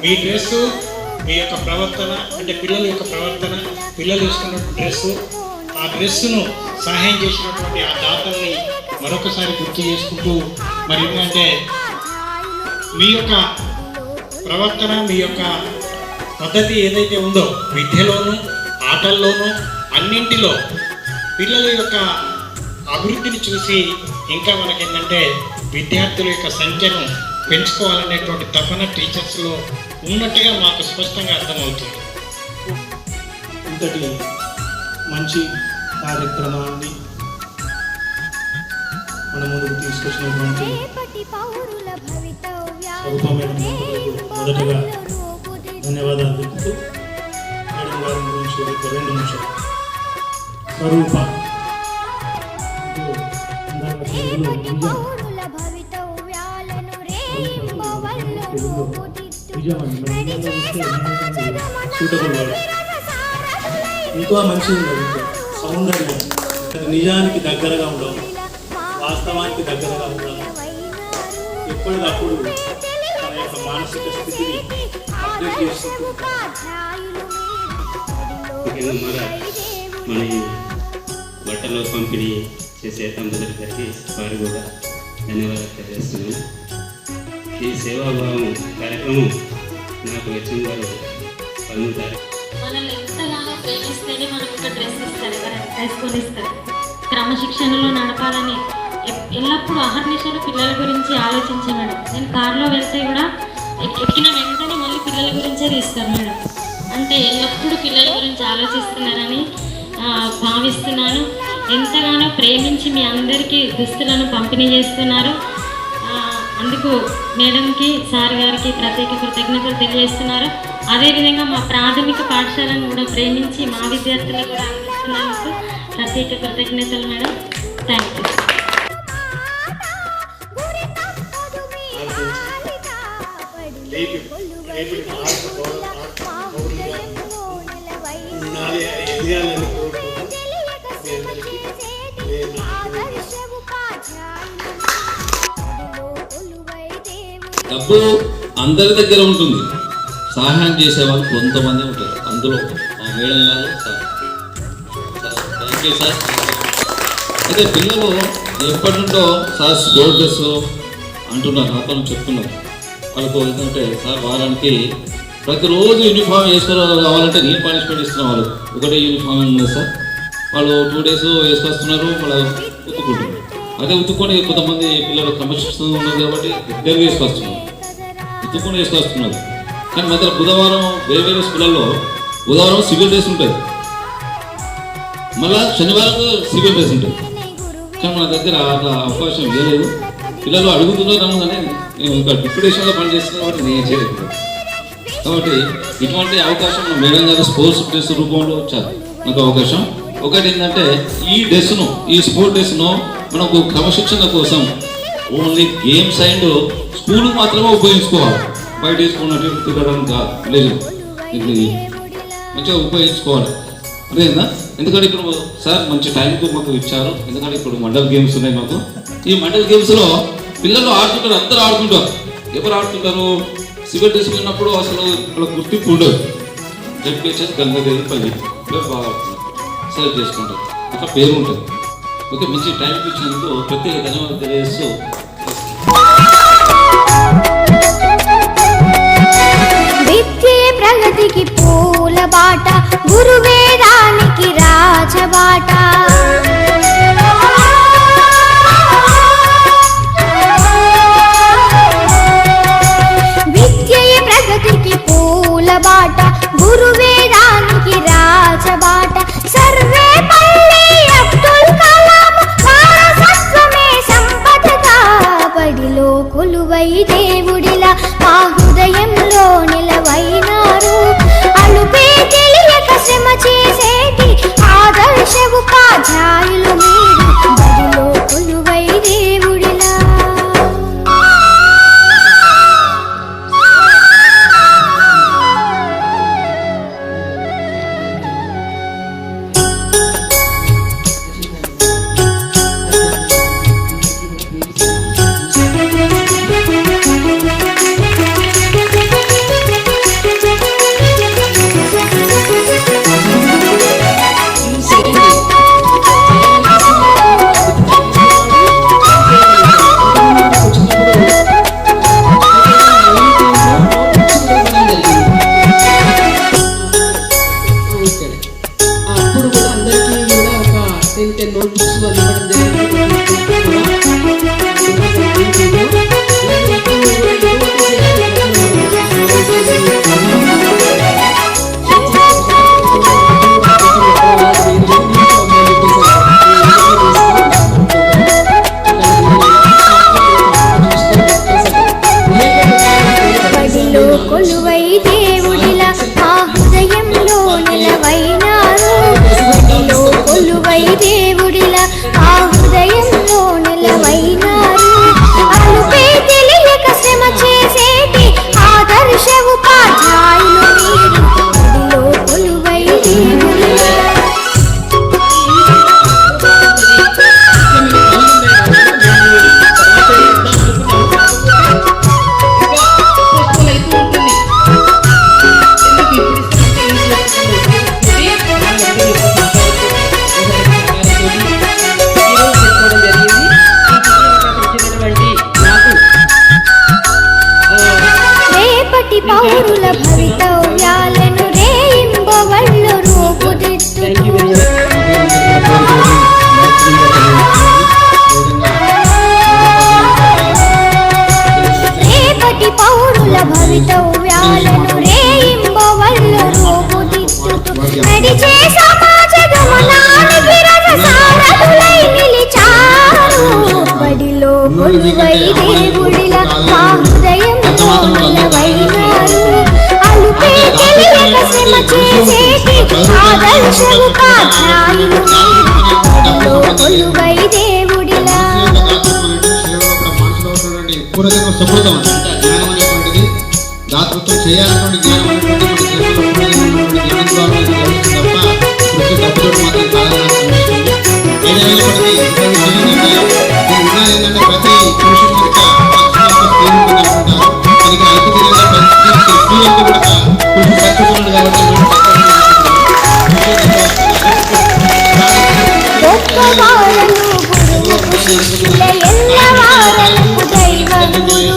మీ dress మీ యొక్క ప్రవర్తన అంటే పిల్లల యొక్క ప్రవర్తన పిల్లలు వేసుకున్నటువంటి డ్రెస్సు ఆ డ్రెస్సును సహాయం చేసినటువంటి ఆ దాతల్ని మరొకసారి గుర్తు చేసుకుంటూ మరి ఏంటంటే మీ యొక్క ప్రవర్తన మీ యొక్క పద్ధతి ఏదైతే ఉందో విద్యలోనూ ఆటల్లోనూ అన్నింటిలో పిల్లల యొక్క అభివృద్ధిని చూసి ఇంకా మనకేంటంటే విద్యార్థుల యొక్క సంఖ్యను పెంచుకోవాలనేటువంటి తపన టీచర్స్లో ఉన్నట్టుగా మాకు స్పష్టంగా అర్థమవుతుంది. ఇంతటి మంచి కార్యక్రమాన్ని మన ముందుకు తీసుకొచ్చినటువంటి మొదటగా ధన్యవాదాలు తెలుపుతూ మేడం గారి గురించి ఒక రెండు నిమిషాలు. స్వరూప. ఇందాక సూటబుల్ వర్డ్ ఇంకా మంచిది ఉంది సౌందర్యం. నిజానికి దగ్గరగా ఉండడం వాస్తవానికి దగ్గరగా ఉండడం ఎప్పటికప్పుడు తన యొక్క మానసిక స్థితిని అప్డేట్ మన బట్టలు పంపిణీ చేసే తమ్ముదరి గారికి వారు కూడా ధన్యవాదాలు తెలియజేస్తున్నాను. ఈ సేవాభావం కార్యక్రమం నాకు వచ్చిన వారు పొందుతారు మనల్ని ఎంతగానో ప్రేమిస్తేనే మనకు ఒక డ్రెస్ ఇస్తారు ఎవరైనా ఇస్తారు క్రమశిక్షణలో నడపాలని ఎల్లప్పుడూ అహర్నిశలు పిల్లల గురించి ఆలోచించే మేడం. నేను కారులో వెళ్తే కూడా ఎక్కిన వెంటనే మళ్ళీ పిల్లల గురించే తీస్తాను మేడం. అంటే ఎల్లప్పుడూ పిల్లల గురించి ఆలోచిస్తున్నారని భావిస్తున్నాను. ఎంతగానో ప్రేమించి మీ అందరికీ దుస్తులను పంపిణీ చేస్తున్నారు. అందుకు మేడంకి సార్ గారికి ప్రత్యేక కృతజ్ఞతలు తెలియజేస్తున్నారు. అదేవిధంగా మా ప్రాథమిక పాఠశాలను కూడా ప్రేమించి మా విద్యార్థులకు కూడా అందిస్తున్నందుకు ప్రత్యేక కృతజ్ఞతలు మేడం. థ్యాంక్ యూ డబ్బు అందరి దగ్గర ఉంటుంది. సహాయం చేసే వాళ్ళు కొంతమంది ఉంటారు. అందులో మా మేడం గారు సార్ థ్యాంక్ యూ సార్. అయితే పిల్లలు ఎప్పటి నుండో సార్ స్పోర్ట్ డ్రెస్ అంటున్నారు. నాతో చెప్తున్నారు. వాళ్ళకు ఏంటంటే సార్ వారానికి ప్రతిరోజు యూనిఫామ్ వేసుకుని కావాలంటే నేను పనిష్మెంట్ ఇస్తున్నాను వాళ్ళు. ఒకటే యూనిఫామ్ ఉంది సార్. వాళ్ళు టూ డేస్ వేసుకొస్తున్నారు. వాళ్ళు ఉతుకుంటున్నారు. అదే ఉత్తుకొని కొంతమంది పిల్లలు క్రమశిక్షణ ఉన్నారు కాబట్టి ఇద్దరు వేసుకొస్తున్నారు ఉతుక్కుని వేసుకొస్తున్నారు కానీ మధ్య బుధవారం వేరే వేరే స్కూళ్ళల్లో బుధవారం సివిల్ డ్రెస్ ఉంటుంది మళ్ళా శనివారం సివిల్ డ్రెస్ ఉంటుంది కానీ మన దగ్గర అట్లా అవకాశం ఇవ్వలేదు పిల్లలు అడుగుతున్నారు కానీ నేను ఇంకా డిప్యూటేషన్లో పనిచేస్తున్నా కాబట్టి నేను చేయలేదు. కాబట్టి ఇటువంటి అవకాశం మేడం గారు స్పోర్ట్స్ డ్రెస్ రూపంలో వచ్చారు నాకు అవకాశం. ఒకటి ఏంటంటే ఈ డ్రెస్ను ఈ స్పోర్ట్ డ్రెస్ను మనకు క్రమశిక్షణ కోసం ఓన్లీ గేమ్స్ అండ్ స్కూల్ మాత్రమే ఉపయోగించుకోవాలి. బయట వేసుకున్నట్టు తిరగడం కాదు లేదు. మంచిగా ఉపయోగించుకోవాలి. అదేనా ఎందుకంటే ఇప్పుడు సార్ మంచి టైంకు మాకు ఇచ్చారు. ఎందుకంటే ఇప్పుడు మండల్ గేమ్స్ ఉన్నాయి మాకు. ఈ మండల్ గేమ్స్లో పిల్లలు ఆడుతుంటారు అందరూ ఆడుతుంటారు. ఎవరు ఆడుతుంటారు? సిగరెట్ తీసుకున్నప్పుడు అసలు ఇక్కడ గుర్తింపు ఉండదు. జడ్పిహెచ్ఎస్ గంగాదేవి పల్లి. బాగా సెలెక్ట్ చేసుకుంటారు. అట్లా పేరు ఉంటుంది. ఓకే మంచి టైం ఇచ్చినందుకు ప్రత్యేక ధన్యవాదాలు తెలియజేస్తూ విద్యే ప్రగతికి పూల బాట గురువే కొలువై దేవుడిలా మా హృదయంలో నిలవైనారు పౌరుల భవితవ్యాలను రేయింబవళ్ళు రూపుదిద్దును రేపటి పౌరుల భవితవ్యాలను రేయింబవళ్ళు రూపుదిద్దుతూ. నడిచే సమాజ నిలిచారు. బడిలో పూర్వజన్మ సుకృతం అంటే జ్ఞానం అనేటువంటిది దాతృత్వం చేయాలన్నటువంటి జ్ఞానం అనేటువంటి తప్ప కృషి డబ్బుతో మాత్రం గొప్పవారలు గురువుకు శిష్యుల ఎల్లవారలకు దైవం గురువే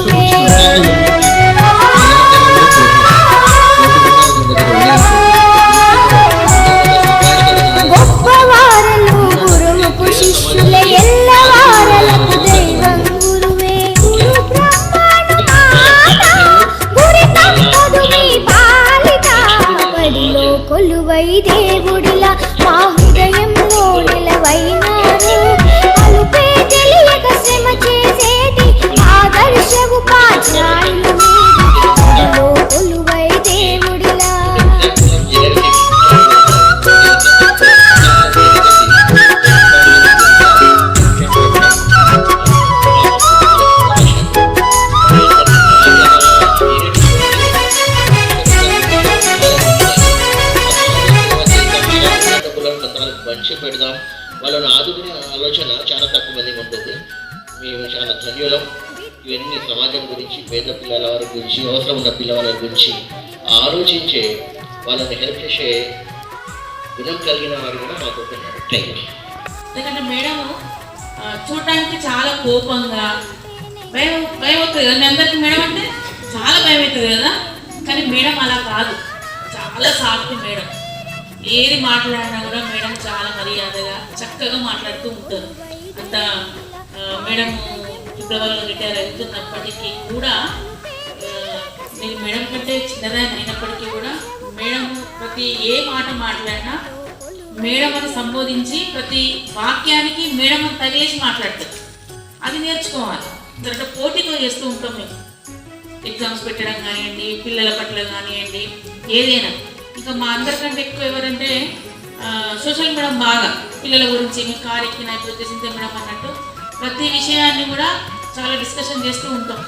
వాళ్ళని ఆదుకునే ఆలోచన చాలా తక్కువ మందికి ఉంటుంది. మేము చాలా ధన్యులం. ఇవన్నీ సమాజం గురించి పేద పిల్లల వారి గురించి అవసరం ఉన్న పిల్లవాళ్ళ గురించి ఆలోచించే వాళ్ళని హెల్ప్ చేసే గుణం కలిగిన వారు కూడా మాకు ఉన్నారు థ్యాంక్ యూ ఎందుకంటే మేడం చూడటానికి చాలా కోపంగా భయం భయం అవుతుంది కదా అందరికి మేడం అంటే? చాలా భయం అవుతుంది కదా? కానీ మేడం అలా కాదు. చాలా సాఫ్ట్ మేడం. ఏది మాట్లాడినా కూడా మేడం చాలా మర్యాదగా చక్కగా మాట్లాడుతూ ఉంటారు. అంత మేడం ఫిబ్రవరిలో రిటైర్ అవుతున్నప్పటికీ కూడా నేను మేడం కంటే చిన్నదాన్ని అయినప్పటికీ కూడా మేడం ప్రతి ఏ మాట మాట్లాడినా మేడం అని సంబోధించి ప్రతి వాక్యానికి మేడం అని తగిలేసి మాట్లాడతారు. అది నేర్చుకోవాలి. తర్వాత పోటీతో చేస్తూ ఉంటాం మేము. ఎగ్జామ్స్ పెట్టడం కానివ్వండి పిల్లల పట్ల కానివ్వండి ఏదైనా. ఇంకా మా అందరికంటే ఎక్కువ ఎవరంటే సోషల్ మేడం బాగా పిల్లల గురించి మీ కార్ ఎక్కిన ఇప్పుడు ఉద్దేశించే మేడం అన్నట్టు ప్రతి విషయాన్ని కూడా చాలా డిస్కషన్ చేస్తూ ఉంటాం.